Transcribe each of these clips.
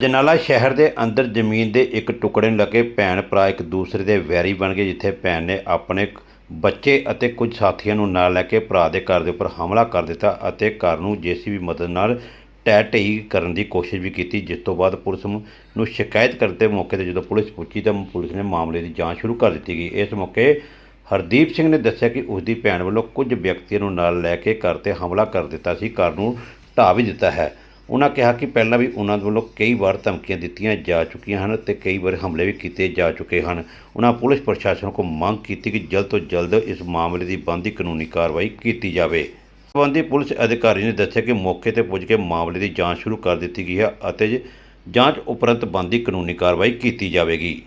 ਜਨਾਲਾ ਸ਼ਹਿਰ ਦੇ ਅੰਦਰ ਜ਼ਮੀਨ ਦੇ ਇੱਕ ਟੁਕੜੇ ਨੂੰ ਲੱਗੇ ਭੈਣ ਭਰਾ ਇੱਕ ਦੂਸਰੇ ਦੇ ਵੈਰੀ ਬਣ ਗਏ, ਜਿੱਥੇ ਭੈਣ ਨੇ ਆਪਣੇ ਬੱਚੇ ਅਤੇ ਕੁਝ ਸਾਥੀਆਂ ਨੂੰ ਨਾਲ ਲੈ ਕੇ ਭਰਾ ਦੇ ਘਰ ਦੇ ਉੱਪਰ ਹਮਲਾ ਕਰ ਦਿੱਤਾ ਅਤੇ ਘਰ ਨੂੰ ਜੇਸੀਬੀ ਮਦਦ ਨਾਲ ਟਹਿ ਢੇਈ ਕਰਨ ਦੀ ਕੋਸ਼ਿਸ਼ ਵੀ ਕੀਤੀ, ਜਿਸ ਤੋਂ ਬਾਅਦ ਪੁਲਿਸ ਨੂੰ ਸ਼ਿਕਾਇਤ ਕਰਦੇ ਮੌਕੇ ਤੇ ਜਦੋਂ ਪੁਲਿਸ ਪਹੁੰਚੀ ਤਾਂ ਪੁਲਿਸ ਨੇ ਮਾਮਲੇ ਦੀ ਜਾਂਚ ਸ਼ੁਰੂ ਕਰ ਦਿੱਤੀ ਗਈ। ਇਸ ਮੌਕੇ ਹਰਦੀਪ ਸਿੰਘ ਨੇ ਦੱਸਿਆ ਕਿ ਉਸ ਦੀ ਭੈਣ ਵੱਲੋਂ ਕੁਝ ਵਿਅਕਤੀਆਂ ਨੂੰ ਨਾਲ ਲੈ ਕੇ ਘਰ ਤੇ ਹਮਲਾ ਕਰ ਦਿੱਤਾ ਸੀ, ਘਰ ਨੂੰ ਢਾਹ ਵੀ ਦਿੱਤਾ ਹੈ। ਉਹਨਾਂ ਕਿਹਾ ਕਿ ਪਹਿਲਾਂ ਵੀ ਉਹਨਾਂ ਦੇ ਵੱਲੋਂ ਕਈ ਵਾਰ ਧਮਕੀਆਂ ਦਿੱਤੀਆਂ ਜਾ ਚੁੱਕੀਆਂ ਹਨ ਤੇ ਕਈ ਵਾਰ ਹਮਲੇ ਵੀ ਕੀਤੇ ਜਾ ਚੁੱਕੇ ਹਨ। ਉਹਨਾਂ ਪੁਲਿਸ ਪ੍ਰਸ਼ਾਸਨ ਕੋਲ ਮੰਗ ਕੀਤੀ ਕਿ ਜਲਦ ਤੋਂ ਜਲਦ ਇਸ ਮਾਮਲੇ ਦੀ ਬਣਦੀ ਕਾਨੂੰਨੀ ਕਾਰਵਾਈ ਕੀਤੀ ਜਾਵੇ। ਸੰਬੰਧੀ ਪੁਲਿਸ ਅਧਿਕਾਰੀ ਨੇ ਦੱਸਿਆ ਕਿ ਮੌਕੇ ਤੇ ਪੁੱਜ ਕੇ ਮਾਮਲੇ ਦੀ ਜਾਂਚ ਸ਼ੁਰੂ ਕਰ ਦਿੱਤੀ ਗਈ ਹੈ ਅਤੇ ਜ- ਜਾਂਚ ਉਪਰੰਤ ਬਣਦੀ ਕਾਨੂੰਨੀ ਕਾਰਵਾਈ ਕੀਤੀ ਜਾਵੇਗੀ।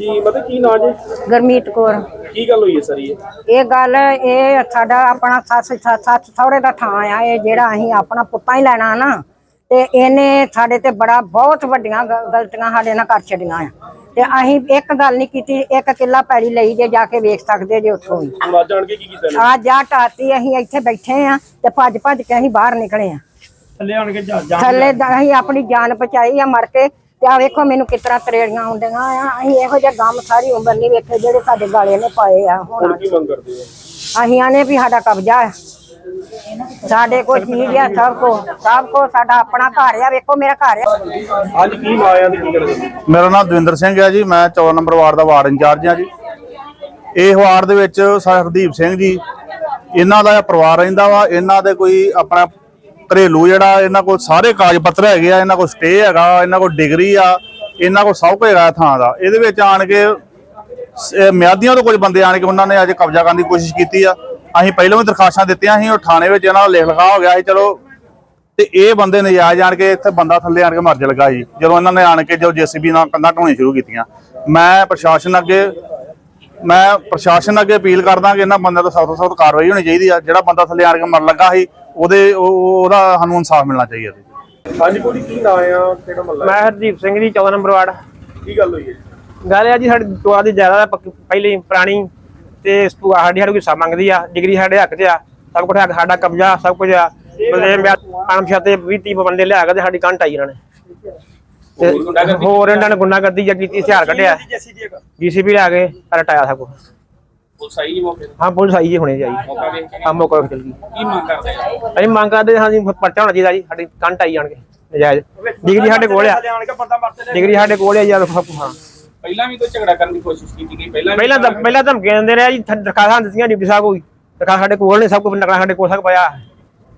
ਕੀ ਮਤਲਬ ਕੀ ਨਾਂ ਜੀ? ਗਰਮੀਤ ਕੌਰ। ਕੀ ਗੱਲ ਹੋਈ ਹੈ ਸਰ ਇਹ ਇਹ ਗੱਲ ਇਹ ਸਾਡਾ ਆਪਣਾ ਸੱਸ ਸੱਸ ਸੱਸ ਸਹੁਰੇ ਦਾ ਥਾਂ ਆ ਇਹ ਜਿਹੜਾ ਅਸੀਂ ਆਪਣਾ ਪੁੱਤਾਂ ਹੀ ਲੈਣਾ ਨਾ ਤੇ ਇਹਨੇ ਸਾਡੇ ਤੇ ਬੜਾ ਬਹੁਤ ਵੱਡੀਆਂ ਗਲਤੀਆਂ ਸਾਡੇ ਨਾਲ ਕਰ ਛੱਡੀਆਂ ਆ। ਤੇ ਅਸੀਂ ਇੱਕ ਗੱਲ ਨਹੀਂ ਕੀਤੀ ਇੱਕ ਕਿੱਲਾ ਪੈੜੀ ਲਈ ਜੇ ਜਾ ਕੇ ਵੇਖ ਸਕਦੇ ਜੇ ਉੱਥੋਂ ਹੀ ਹੁਣ ਅੱਜ ਜਾਣ ਕੇ ਕੀ ਕੀਤਾ ਨੇ ਆ ਜਾ ਟਾਤੀ ਅਸੀਂ ਇੱਥੇ ਬੈਠੇ ਆ ਤੇ ਭੱਜ ਭੱਜ ਕੇ ਅਸੀਂ ਬਾਹਰ ਨਿਕਲੇ ਆ। ਥੱਲੇ ਆਣ ਕੇ ਜਾ ਥੱਲੇ ਅਸੀਂ ਆਪਣੀ ਜਾਨ ਬਚਾਈ ਆ ਮਰ ਕੇ। ਤੇ ਆ ਵੇਖੋ ਮੈਨੂੰ ਕਿਸ ਤਰ੍ਹਾਂ ਤਰੇੜੀਆਂ ਆਉਂਦੀਆਂ ਆ। ਅਸੀਂ ਇਹੋ ਜਿਹਾ ਗਮ ਸਾਰੀ ਉਮਰ ਨਹੀਂ ਵੇਖੇ ਜਿਹੜੇ ਸਾਡੇ ਗਾਲੇ ਨੇ ਪਾਏ ਆ। ਹੁਣ ਹੁਣ ਕੀ ਮੰਗ ਕਰਦੇ ਹੋ? ਅਸੀਂ ਆਨੇ ਵੀ ਸਾਡਾ ਕਬਜ਼ਾ ਹੈ ਸਾਡੇ ਕੋਲ ਚੀਜ਼ ਆ ਸਭ ਕੋ ਸਭ ਕੋ ਸਾਡਾ ਆਪਣਾ ਘਰ ਆ ਵੇਖੋ ਮੇਰਾ ਘਰ ਆ। ਅੱਜ ਕੀ ਨਾਂ ਆ ਤੇ ਕੀ ਕਰਦੇ ਮੇਰਾ ਨਾਮ ਦਵਿੰਦਰ ਸਿੰਘ ਹੈ ਜੀ ਮੈਂ 14 ਨੰਬਰ ਵਾਰਡ ਦਾ ਵਾਰਡ ਇੰਚਾਰਜ ਹਾਂ ਜੀ। ਇਹ ਵਾਰਡ ਦੇ ਵਿੱਚ ਸਰ ਹਰਦੀਪ ਸਿੰਘ ਜੀ ਇਹਨਾਂ ਦਾ ਪਰਿਵਾਰ ਰਹਿੰਦਾ ਵਾ ਇਹਨਾਂ ਦੇ ਕੋਈ ਆਪਣਾ ਘਰੇਲੂ ਜਿਹੜਾ ਇਹਨਾਂ ਕੋਲ ਸਾਰੇ ਕਾਗਜ਼ ਪੱਤਰ ਹੈਗੇ ਆ ਇਹਨਾਂ ਕੋਲ ਸਟੇ ਹੈਗਾ ਇਹਨਾਂ ਕੋਲ ਡਿਗਰੀ ਆ ਇਹਨਾਂ ਕੋਲ ਸਭ ਕੁਝ ਹੈਗਾ ਥਾਂ ਦਾ। ਇਹਦੇ ਵਿੱਚ ਆਣ ਕੇ ਮਿਆਦੀਆਂ ਤੋਂ ਕੁਝ ਬੰਦੇ ਆਣ ਕੇ ਉਹਨਾਂ ਨੇ ਅੱਜ ਕਬਜ਼ਾ ਕਰਨ ਦੀ ਕੋਸ਼ਿਸ਼ ਕੀਤੀ ਆ। ਅਸੀਂ ਪਹਿਲਾਂ ਵੀ ਦਰਖਾਸਤਾਂ ਦਿੱਤੀਆਂ ਸੀ ਉਹ ਥਾਣੇ ਵਿੱਚ ਇਹਨਾਂ ਦਾ ਲਿਖ ਲਿਖਾ ਹੋ ਗਿਆ ਸੀ ਚਲੋ। ਤੇ ਇਹ ਬੰਦੇ ਨਜਾਇਜ਼ ਆਣ ਕੇ ਇੱਥੇ ਬੰਦਾ ਥੱਲੇ ਆਣ ਕੇ ਮਰ ਜ ਲਗਾ ਜੀ। ਜਦੋਂ ਇਹਨਾਂ ਨੇ ਆਣ ਕੇ ਜੋ ਜੀਸੀਬੀ ਨਾਲ ਕੰਧਾਂ ਢੋਣੀਆਂ ਸ਼ੁਰੂ ਕੀਤੀਆਂ। ਮੈਂ ਪ੍ਰਸ਼ਾਸਨ ਅੱਗੇ ਮੈਂ ਪ੍ਰਸ਼ਾਸਨ ਅੱਗੇ ਅਪੀਲ ਕਰਦਾ ਕਿ ਇਹਨਾਂ ਬੰਦਿਆਂ ਤੋਂ ਸਖਤ ਸਖਤ ਕਾਰਵਾਈ ਹੋਣੀ ਚਾਹੀਦੀ ਆ। ਜਿਹੜਾ ਬੰਦਾ ਥੱਲੇ ਆਣ ਕੇ ਮਰ ਲੱਗਾ ਸੀ ਉਹਦੇ ਉਹ- ਉਹ- ਉਹਦਾ ਸਾਨੂੰ ਇਨਸਾਫ ਮਿਲਣਾ ਚਾਹੀਦਾ ਜੀ। ਹਾਂਜੀ ਕੋਈ ਕੀ ਨਾਂ ਆ ਕਿਹੜਾ ਮੱਲਾ ਮੈਂ ਹਰਦੀਪ ਸਿੰਘ ਜੀ 14 ਨੰਬਰ ਵਾਰਡ। ਕੀ ਗੱਲ ਹੋਈ ਹੈ ਜੀ? ਗੱਲ ਹੈ ਜੀ ਸਾਡੀ ਟੋਆ ਦੀ ਜ਼ਿਆਦਾ ਪਹਿਲੀ ਪੁਰਾਣੀ ਤੇ ਸਾਡੀ ਸਾਡੇ ਕੋਈ ਹਿੱਸਾ ਮੰਗਦੀ ਆ ਡਿਗਰੀ ਸਾਡੇ ਹੱਕ 'ਚ ਆ ਸਭ ਕੁਝ ਸਾਡਾ ਕਬਜ਼ਾ ਸਭ ਕੁਝ ਆ। ਬੰਦੇ ਮੈਂ ਪੰਜ ਛੇ ਤੇ 20 30 ਬੰਦੇ ਲਿਆ ਕੇ ਤੇ ਸਾਡੀ ਕੰਟ ਆਈ ਇਹਨਾਂ ਨੇ। ਤੇ ਹੋਰ ਇਹਨਾਂ ਨੇ ਗੁੰਡਾਗਰਦੀ ਜਾਂ ਕੀਤੀ ਹਥਿਆਰ ਕੱਢਿਆ। ਜੀਸੀਬੀ ਲਿਆ ਕੇ ਸਾਰਾ ਟਾਇਆ ਸਭ ਕੁਝ ਪੁਲਿਸ ਆਈ ਨਹੀਂ ਮੌਕੇ ਹਾਂ ਪੁਲਿਸ ਆਈ ਜੀ ਹੁਣੇ ਜਾਈ ਮੌਕਾ ਵੇਖ ਕੇ। ਹਾਂ ਮੌਕਾ ਵੇਖ ਚਲ ਗਈ। ਕੀ ਮੰਗ ਕਰਦੇ ਆ? ਅਸੀਂ ਮੰਗ ਕਰਦੇ ਹਾਂ ਜੀ ਪਰਚਾ ਹੋਣਾ ਚਾਹੀਦਾ ਜੀ ਸਾਡੀ ਕੰਟ ਆਈ ਜਾਣ ਕੇ ਨਜਾਇਜ਼ ਡਿਗਰੀ ਸਾਡੇ ਕੋਲ ਆ। ਡਿਗਰੀ ਸਾਡੇ ਕੋਲ ਆ ਯਾਰ ਸਭ ਹਾਂ। ਪਹਿਲਾਂ ਵੀ ਕੋਈ ਝਗੜਾ ਕਰਨ ਦੀ ਕੋਸ਼ਿਸ਼ ਕੀਤੀ ਗਈ ਪਹਿਲਾਂ ਪਹਿਲਾਂ ਤਾਂ ਪਹਿਲਾਂ ਧਮਕੀਆਂ ਦਿੰਦੇ ਰਿਹਾ ਜੀ ਦਰਖਾਸਤਾਂ ਦਿੱਤੀਆਂ ਡਿਊਟੀ ਸਾਹਿਬ ਕੋਈ ਦਰਖਾਸਤ ਸਾਡੇ ਕੋਲ ਨੇ ਸਭ ਕੁਝ ਨਕਲਾਂ ਸਾਡੇ ਕੋਲ ਸਭ ਪਿਆ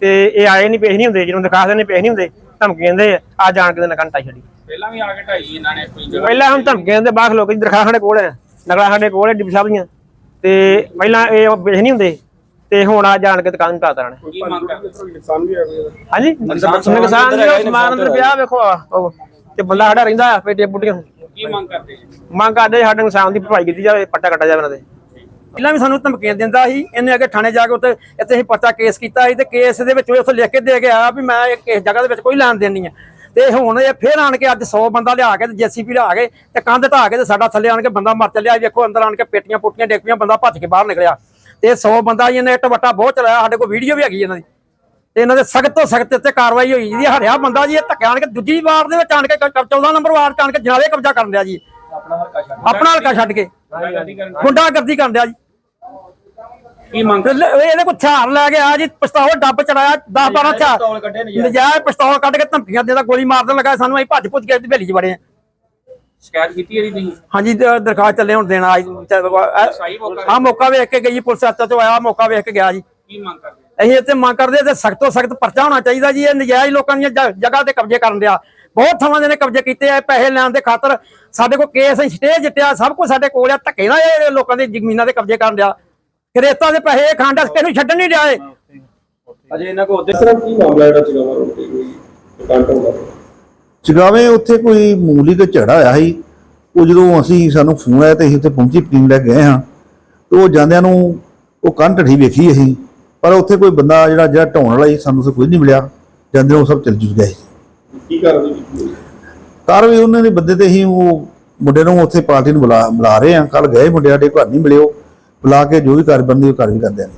ਤੇ ਇਹ ਆਏ ਨਹੀਂ ਪੇਸ਼ ਨਹੀਂ ਹੁੰਦੇ ਜਦੋਂ ਦਰਖਾਸਤ ਨੇ ਪੇਸ਼ ਨਹੀਂ ਹੁੰਦੇ ਧਮਕੀਆਂ ਦਿੰਦੇ ਆ ਜਾਣ ਕੇ ਨਕਲਾਂ ਟਾਈ ਛੱਡੀ। ਪਹਿਲਾਂ ਵੀ ਆ ਕੇ ਢਾਈ ਇਹਨਾਂ ਨੇ ਕੋਈ ਜਗ੍ਹਾ ਪਹਿਲਾਂ ਹਮ ਧਮਕੀਆਂ ਦਿੰਦੇ ਬਾਖ ਲੋਕ ਦਰਖਾਸਤ ਸਾਡੇ ਕੋਲ ਹੈ ਨਕਲਾਂ ਸਾਡੇ ਕੋਲ ਹੈ ਡਿਊਟੀ ਸਾਹਿਬ ਦੀਆਂ। ਤੇ ਪਹਿਲਾਂ ਇਹ ਪੇਸ਼ ਨਹੀਂ ਹੁੰਦੇ ਤੇ ਹੁਣ ਆ ਜਾਣ ਕੇ ਦੁਕਾਨ ਢਾਤਾ ਨੇ ਕੀ ਮੰਗ ਕਰਦੇ? ਨੁਕਸਾਨ ਵੀ ਆ। ਗਿਆ ਹਾਂਜੀ ਨੁਕਸਾਨ ਜੀ ਉਹ ਸਮਾਨ ਅੰਦਰ ਪਿਆ ਵੇਖੋ ਤੇ ਬੰਦਾ ਸਾਡਾ ਰਹਿੰਦਾ ਆ, ਪੇਟੀਆਂ ਪੁੱਟੀਆਂ ਕੀ ਮੰਗ ਕਰਦੇ ਜੀ? ਮੰਗ ਕਰਦੇ ਸਾਡੇ ਨੁਕਸਾਨ ਦੀ ਭਰਪਾਈ ਕੀਤੀ ਜਾਵੇ ਪੱਟਾ ਕੱਟਾ ਜਾਵੇ ਇਹਨਾਂ ਦੇ ਪਹਿਲਾਂ ਵੀ ਸਾਨੂੰ ਧਮਕੀਆਂ ਦਿੰਦਾ ਸੀ ਇਹਨੇ ਅੱਗੇ ਥਾਣੇ ਜਾ ਕੇ ਉੱਥੇ ਇੱਥੇ ਅਸੀਂ ਪਰਚਾ ਕੇਸ ਕੀਤਾ ਸੀ ਤੇ ਕੇਸ ਦੇ ਵਿੱਚ ਉਹ ਉੱਥੇ ਲਿਖ ਕੇ ਦੇ ਕੇ ਆਇਆ ਵੀ ਮੈਂ ਇਹ ਇਸ ਜਗ੍ਹਾ ਦੇ ਵਿੱਚ ਕੋਈ ਲੈਣ ਦੇਣ ਨਹੀਂ ਹੈ ਤੇ ਹੁਣ ਇਹ ਫੇਰ ਆਣ ਕੇ ਅੱਜ 100 ਬੰਦਾ ਲਿਆ ਕੇ ਤੇ ਜੀਸੀਪੀ ਲਿਆ ਕੇ ਤੇ ਕੰਧ ਢਾਹ ਕੇ ਤੇ ਸਾਡਾ ਥੱਲੇ ਆਣ ਕੇ ਬੰਦਾ ਮਰ ਚੱਲਿਆ। ਵੇਖੋ ਅੰਦਰ ਆਣ ਕੇ ਪੇਟੀਆਂ ਪੁੱਟੀਆਂ ਪਈਆਂ ਬੰਦਾ ਭੱਜ ਕੇ ਬਾਹਰ ਨਿਕਲਿਆ। ਤੇ 100 ਬੰਦਾ ਜੀ ਇਹਨੇ ਇੱਟ ਵੱਟਾ ਬਹੁਤ ਚਲਾਇਆ ਸਾਡੇ ਕੋਲ ਵੀਡੀਓ ਵੀ ਹੈਗੀ ਇਹਨਾਂ ਦੀ। ਤੇ ਇਹਨਾਂ ਦੇ ਸਖਤ ਤੋਂ ਸਖਤ ਤੇ ਕਾਰਵਾਈ ਹੋਈ ਜੀ। ਹਰਿਆ ਬੰਦਾ ਜੀ ਇਹ ਧੱਕੇ ਆਣ ਕੇ ਦੂਜੀ ਵਾਰ ਦੇ ਵਿੱਚ ਆਣ ਕੇ ਕ- ਕ- 14 ਨੰਬਰ ਵਾਰ ਚ ਆਣ ਕੇ ਜਨਾਲੇ ਕਬਜ਼ਾ ਕਰਨ ਰਿਹਾ ਜੀ। ਆਪਣਾ ਹਲਕਾ ਛੱਡ ਆਪਣਾ ਹਲਕਾ ਛੱਡ ਕੇ। ਗੁੰਡਾਗਰਦੀ ਕਰਨ ਰਿਹਾ ਜੀ। ਕੀ ਮੰਗ ਇਹਦੇ ਕੋਲ ਹਥਿਆਰ ਲੈ ਕੇ ਆ ਜੀ ਪਿਸਤੌਲ ਡੱਬ ਚੜਾਇਆ 10 12 ਹਥਿਆਰ। ਨਜਾਇਜ਼ ਪਿਸਤੌਲ ਕੱਢ ਕੇ ਧਮਕੀਆਂ ਦੇਦਾ ਗੋਲੀ ਮਾਰ ਦੇਣ ਲੱਗਾ ਸਾਨੂੰ ਅਸੀਂ ਭੱਜ ਭੁੱਜ ਕੇ ਹਵੇਲੀ 'ਚ ਵੜੇ ਆ। ਸ਼ਿਕਾਇਤ ਕੀਤੀ ਇਹਦੀ ਤੁਸੀਂ? ਹਾਂਜੀ ਦਰਖਾਸਤ ਚੱਲੇ ਹੁਣ ਦੇਣਾ ਆ ਮੌਕਾ ਵੇਖ ਕੇ ਗਈ ਪੁਲਿਸ ਹੱਥ ਤੋਂ ਆਇਆ ਮੌਕਾ ਵੇਖ ਕੇ ਗਿਆ ਜੀ। ਕੀ ਮੰਗ ਕਰਦੇ? ਅਸੀਂ ਇੱਥੇ ਮੰਗ ਕਰਦੇ ਤੇ ਸਖਤ ਤੋਂ ਸਖਤ ਪਰਚਾ ਹੋਣਾ ਚਾਹੀਦਾ ਜੀ ਇਹ ਨਜਾਇਜ਼ ਲੋਕਾਂ ਦੀਆਂ ਜਗ੍ਹਾ ਤੇ ਕਬਜ਼ੇ ਕਰਨ ਦਿਆ। ਬਹੁਤ ਥਾਵਾਂ ਦੇ ਨੇ ਕਬਜ਼ੇ ਕੀਤੇ ਆ ਪੈਸੇ ਲੈਣ ਦੇ ਖਾਤਰ ਸਾਡੇ ਕੋਲ ਕੇਸ ਸਟੇ ਜਿੱਤਿਆ ਸਭ ਕੁਝ ਸਾਡੇ ਕੋਲ ਆ ਧੱਕੇ ਨਾਲ ਇਹ ਲੋਕਾਂ ਦੀ ਜ਼ਮੀਨਾਂ ਦੇ ਕਬਜ਼ੇ ਕਰਨ ਦਿਆ। ਕਰੇਤਾ ਦੇ ਪੈਸੇ ਖਾਂਡਾ ਕਿਹਨੂੰ ਛੱਡਣ ਨਹੀਂ ਦਿਆ ਅਜੇ ਇਹਨਾਂ ਕੋ ਜਿਸ ਤਰ੍ਹਾਂ ਕੀ ਮਾਮਲਾ ਜਿਹੜਾ ਚਗਾਵਾ ਤੇ ਕੋਈ ਕੰਟ ਹੁੰਦਾ ਉੱਥੇ ਕੋਈ ਮਾਮੂਲੀ ਕੁ ਝਗੜਾ ਹੋਇਆ ਸੀ। ਉਹ ਜਦੋਂ ਅਸੀਂ ਸਾਨੂੰ ਫੋਨ ਆਇਆ ਤੇ ਅਸੀਂ ਉੱਥੇ ਪਹੁੰਚੀ ਟੀਮ ਲੈ ਕੇ ਗਏ ਹਾਂ। ਤੇ ਉਹ ਜਾਂਦਿਆਂ ਨੂੰ ਉਹ ਕੰਨ ਢੱਠੀ ਵੇਖੀ ਅਸੀਂ। ਪਰ ਉੱਥੇ ਕੋਈ ਬੰਦਾ ਜਿਹੜਾ ਜਿਹੜਾ ਢਾਉਣ ਵਾਲਾ ਸੀ ਸਾਨੂੰ ਕੋਈ ਨਹੀਂ ਮਿਲਿਆ। ਜਾਂਦੇ ਉਹ ਸਭ ਚਲ ਜੁ ਗਏ ਕੀ ਕਰਦੇ ਜੀ? ਕਾਰ ਵੀ ਉਹਨਾਂ ਦੇ ਬੰਦੇ ਤੇ ਅਸੀਂ ਉਹ ਮੁੰਡੇ ਨੂੰ ਉੱਥੇ ਪਾਰਟੀ ਨੂੰ ਬੁਲਾ ਬੁਲਾ ਰਹੇ ਹਾਂ ਕੱਲ ਗਏ ਮੁੰਡੇ ਸਾਡੇ ਘਰ ਨਹੀਂ ਮਿਲੇ ਉਹ। ਬੁਲਾ ਕੇ ਜੋ ਵੀ ਕਰ ਬੰਦੀ ਉਹ ਕਰ ਵੀ ਕਰਦੇ ਨੇ